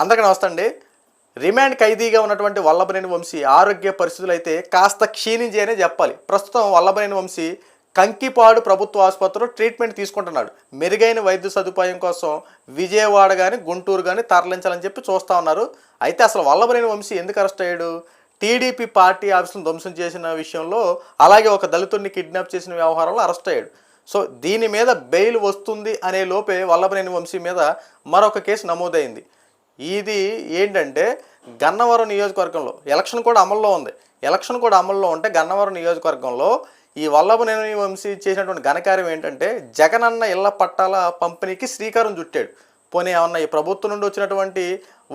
అందరికీ నమస్తే అండి రిమాండ్ ఖైదీగా ఉన్నటువంటి వల్లభనేని వంశీ ఆరోగ్య పరిస్థితులు అయితే కాస్త క్షీణించాయనే చెప్పాలి. ప్రస్తుతం వల్లభనేని వంశీ కంకిపాడు ప్రభుత్వ ఆసుపత్రిలో ట్రీట్మెంట్ తీసుకుంటున్నాడు. మెరుగైన వైద్య సదుపాయం కోసం విజయవాడ కానీ గుంటూరు కానీ తరలించాలని చెప్పి చూస్తూ ఉన్నారు. అయితే అసలు వల్లభనేని వంశీ ఎందుకు అరెస్ట్ అయ్యాడు? టీడీపీ పార్టీ ఆఫీసులను ధ్వంసం చేసిన విషయంలో అలాగే ఒక దళితుడిని కిడ్నాప్ చేసిన వ్యవహారంలో అరెస్ట్ అయ్యాడు. సో దీని మీద బెయిల్ వస్తుంది అనే లోపే వల్లభనేని వంశీ మీద మరొక కేసు నమోదైంది. ఇది ఏంటంటే గన్నవరం నియోజకవర్గంలో ఎలక్షన్ కూడా అమల్లో ఉంది. ఎలక్షన్ కూడా అమల్లో ఉంటే గన్నవరం నియోజకవర్గంలో ఈ వల్లభనేని వంశీ చేసినటువంటి ఘనకార్యం ఏంటంటే జగనన్న ఇళ్ళ పట్టాల పంపిణీకి శ్రీకారం చుట్టాడు. పోనీ ఏమన్నా ఈ ప్రభుత్వం నుండి వచ్చినటువంటి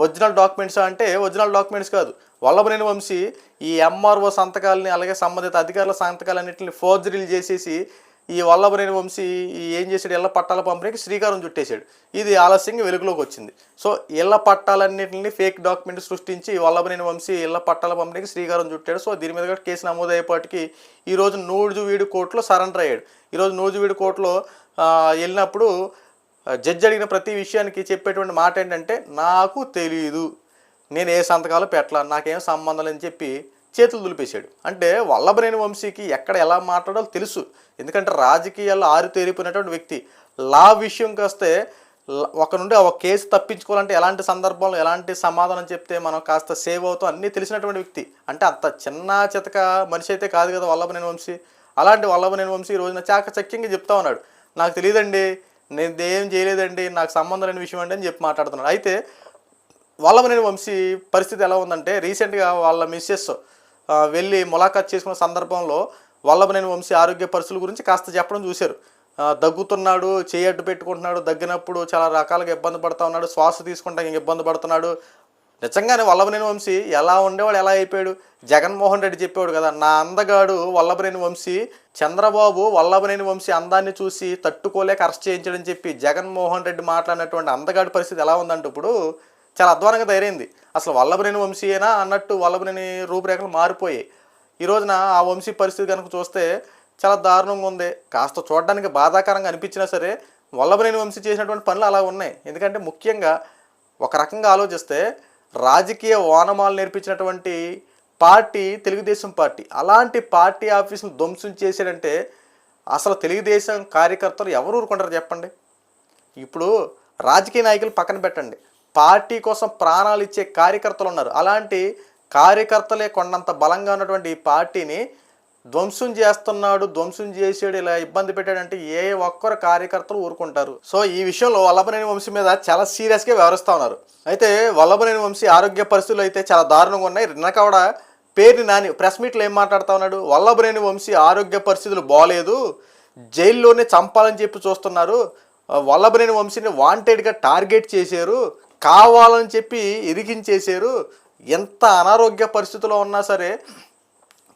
ఒరిజినల్ డాక్యుమెంట్స్ అంటే ఒరిజినల్ డాక్యుమెంట్స్ కాదు. వల్లభనేని వంశీ ఈ ఎంఆర్ఓ సంతకాలని అలాగే సంబంధిత అధికారుల సంతకాలన్నింటిని ఫోర్జరీలు చేసేసి ఈ వల్లభనేని వంశీ ఈ ఏం చేశాడు? ఇళ్ళ పట్టాల పంపిణీకి శ్రీకారం చుట్టేశాడు. ఇది ఆలస్యంగా వెలుగులోకి వచ్చింది. సో ఇళ్ళ పట్టాలన్నింటినీ ఫేక్ డాక్యుమెంట్ సృష్టించి వల్లభనేని వంశీ ఇళ్ళ పట్టాల పంపిణీకి శ్రీకారం చుట్టాడు. సో దీని మీద కూడా కేసు నమోదయ్యేపాటికి ఈరోజు నూజువీడు కోర్టులో సరెండర్ అయ్యాడు. ఈరోజు నూజువీడు కోర్టులో వెళ్ళినప్పుడు జడ్జి అడిగిన ప్రతి విషయానికి చెప్పేటువంటి మాట ఏంటంటే నాకు తెలియదు నేను ఏ సంతకాలు పెట్టలా? నాకేం సంబంధం అని చెప్పి చేతులు దులిపేశాడు. అంటే వల్లభనేని వంశీకి ఎక్కడ ఎలా మాట్లాడాలో తెలుసు. ఎందుకంటే రాజకీయాల్లో ఆరితేరిపోయినటువంటి వ్యక్తి. లా విషయంకి వస్తే ఒక నుండి ఒక కేసు తప్పించుకోవాలంటే ఎలాంటి సందర్భంలో ఎలాంటి సమాధానం చెప్తే మనం కాస్త సేవ్ అవుతాం అన్నీ తెలిసినటువంటి వ్యక్తి. అంటే అంత చిన్న చితక మనిషి అయితే కాదు కదా వల్లభనేని వంశీ. అలాంటి వల్లభనేని వంశీ ఈ రోజున చాకచక్యంగా చెప్తా ఉన్నాడు. నాకు తెలియదండి నేను ఏం చేయలేదండి నాకు సంబంధం లేని విషయం అండి అని చెప్పి మాట్లాడుతున్నాడు. అయితే వల్లభనేని వంశీ పరిస్థితి ఎలా ఉందంటే రీసెంట్గా వాళ్ళ మిస్సెస్ వెళ్ళి ములాఖాత్ చేసుకున్న సందర్భంలో వల్లభనేని వంశీ ఆరోగ్య పరిస్థితుల గురించి కాస్త చెప్పడం చూశారు. దగ్గుతున్నాడు చేయి అడ్డు పెట్టుకుంటున్నాడు దగ్గినప్పుడు చాలా రకాలుగా ఇబ్బంది పడుతూ ఉన్నాడు శ్వాస తీసుకుంటానికి ఇంక ఇబ్బంది పడుతున్నాడు. నిజంగానే వల్లభనేని వంశీ ఎలా ఉండేవాడు ఎలా అయిపోయాడు? జగన్మోహన్ రెడ్డి చెప్పేవాడు కదా నా అందగాడు వల్లభనేని వంశీ చంద్రబాబు వల్లభనేని వంశీ అందాన్ని చూసి తట్టుకోలేక అరెస్ట్ చేయించడని చెప్పి జగన్మోహన్ రెడ్డి మాట్లాడినటువంటి అందగాడి పరిస్థితి ఎలా ఉందంటే ఇప్పుడు చాలా అధ్వానంగా తయారైంది. అసలు వల్లభనేని వంశీయేనా అన్నట్టు వల్లభనేని రూపురేఖలు మారిపోయాయి. ఈ రోజున ఆ వంశీ పరిస్థితి కనుక చూస్తే చాలా దారుణంగా ఉంది. కాస్త చూడడానికి బాధాకరంగా అనిపించినా సరే వల్లభనేని వంశీ చేసినటువంటి పనులు అలా ఉన్నాయి. ఎందుకంటే ముఖ్యంగా ఒక రకంగా ఆలోచిస్తే రాజకీయ ఓనమాలు నేర్పించినటువంటి పార్టీ తెలుగుదేశం పార్టీ. అలాంటి పార్టీ ఆఫీసును ధ్వంసం చేశాడంటే అసలు తెలుగుదేశం కార్యకర్తలు ఎవరు ఊరుకుంటారు చెప్పండి? ఇప్పుడు రాజకీయ నాయకులు పక్కన పెట్టండి. పార్టీ కోసం ప్రాణాలు ఇచ్చే కార్యకర్తలు ఉన్నారు. అలాంటి కార్యకర్తలే కొండంత బలంగా ఉన్నటువంటి ఈ పార్టీని ధ్వంసం చేస్తున్నాడు ధ్వంసం చేసాడు ఇలా ఇబ్బంది పెట్టాడంటే ఏ ఒక్కరు కార్యకర్తలు ఊరుకుంటారు. సో ఈ విషయంలో వల్లభనేని వంశీ మీద చాలా సీరియస్గా వ్యవహరిస్తూ ఉన్నారు. అయితే వల్లభనేని వంశీ ఆరోగ్య పరిస్థితులు అయితే చాలా దారుణంగా ఉన్నాయి. నిన్న కూడా పేరుని నాని ప్రెస్ మీట్లో ఏం మాట్లాడుతూ ఉన్నాడు? వల్లభనేని వంశీ ఆరోగ్య పరిస్థితులు బాగాలేదు జైల్లోనే చంపాలని చెప్పి చూస్తున్నారు. వల్లభనేని వంశీని వాంటెడ్గా టార్గెట్ చేశారు. కావాలని చెప్పి ఇరికించేశారు. ఎంత అనారోగ్య పరిస్థితిలో ఉన్నా సరే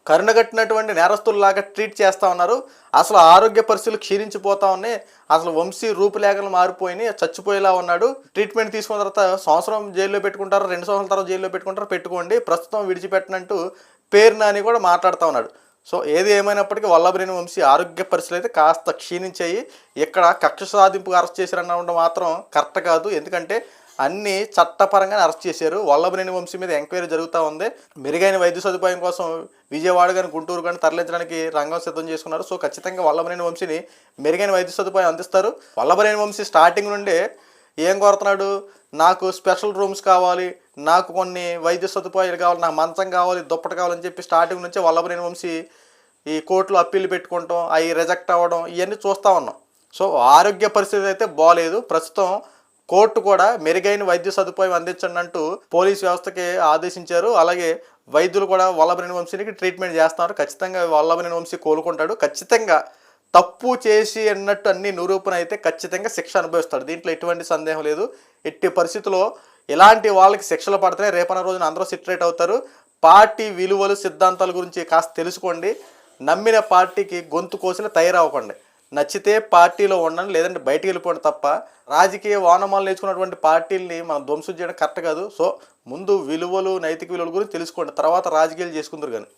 కరుణగట్టినటువంటి నేరస్తుల్లాగా ట్రీట్ చేస్తూ ఉన్నారు. అసలు ఆరోగ్య పరిస్థితులు క్షీణించిపోతా ఉన్నాయి. అసలు వంశీ రూపులేఖలు మారిపోయినాయి. చచ్చిపోయేలా ఉన్నాడు. ట్రీట్మెంట్ తీసుకున్న తర్వాత సంవత్సరం జైల్లో పెట్టుకుంటారు. రెండు సంవత్సరాల తర్వాత జైల్లో పెట్టుకుంటారు. పెట్టుకోండి. ప్రస్తుతం విడిచిపెట్టినట్టు పేరు నాని కూడా మాట్లాడుతూ ఉన్నాడు. సో ఏది ఏమైనప్పటికీ వల్లభనేని వంశీ ఆరోగ్య పరిస్థితులు అయితే కాస్త క్షీణించాయి. ఇక్కడ కక్ష సాధింపు అరెస్ట్ చేశారన్న మాత్రం కరెక్ట్ కాదు. ఎందుకంటే అన్ని చట్టపరంగా అరెస్ట్ చేశారు. వల్లభనేని వంశీ మీద ఎంక్వైరీ జరుగుతూ ఉంది. మెరుగైన వైద్య సదుపాయం కోసం విజయవాడ కానీ గుంటూరు కానీ తరలించడానికి రంగం సిద్ధం చేసుకున్నారు. సో ఖచ్చితంగా వల్లభనేని వంశీని మెరుగైన వైద్య సదుపాయం అందిస్తారు. వల్లభనేని వంశీ స్టార్టింగ్ నుండే ఏం కోరుతున్నాడు? నాకు స్పెషల్ రూమ్స్ కావాలి నాకు కొన్ని వైద్య సదుపాయాలు కావాలి నాకు మంచం కావాలి దుప్పటి కావాలని చెప్పి స్టార్టింగ్ నుంచే వల్లభనేని వంశీ ఈ కోర్టులో అప్పీలు పెట్టుకుంటాం అవి రిజెక్ట్ అవ్వడం ఇవన్నీ చూస్తూ ఉన్నాం. సో ఆరోగ్య పరిస్థితి అయితే బాగాలేదు ప్రస్తుతం కోర్టు కూడా మెరుగైన వైద్య సదుపాయం అందించండి అంటూ పోలీస్ వ్యవస్థకి ఆదేశించారు. అలాగే వైద్యులు కూడా వల్లభనేని వంశీనికి ట్రీట్మెంట్ చేస్తున్నారు. ఖచ్చితంగా వల్లభనేని వంశీ కోలుకుంటాడు. ఖచ్చితంగా తప్పు చేసి అన్నట్టు అన్ని నిరూపణ అయితే ఖచ్చితంగా శిక్ష అనుభవిస్తాడు. దీంట్లో ఎటువంటి సందేహం లేదు. ఎట్టి పరిస్థితుల్లో ఇలాంటి వాళ్ళకి శిక్షలు పడితేనే రేపన్న రోజున అందరూ సిట్రేట్ అవుతారు. పార్టీ విలువలు సిద్ధాంతాల గురించి కాస్త తెలుసుకోండి. నమ్మిన పార్టీకి గొంతు కోసిన తయారవ్వకండి. నచ్చితే పార్టీలో ఉండండి లేదంటే బయటికి వెళ్ళిపోండి తప్ప రాజకీయ వానమాలు నేర్చుకున్నటువంటి పార్టీల్ని మనం ధ్వంసం చేయడం కరెక్ట్ కాదు. సో ముందు విలువలు నైతిక విలువల గురించి తెలుసుకోండి తర్వాత రాజకీయాలు చేసుకుందరు కానీ.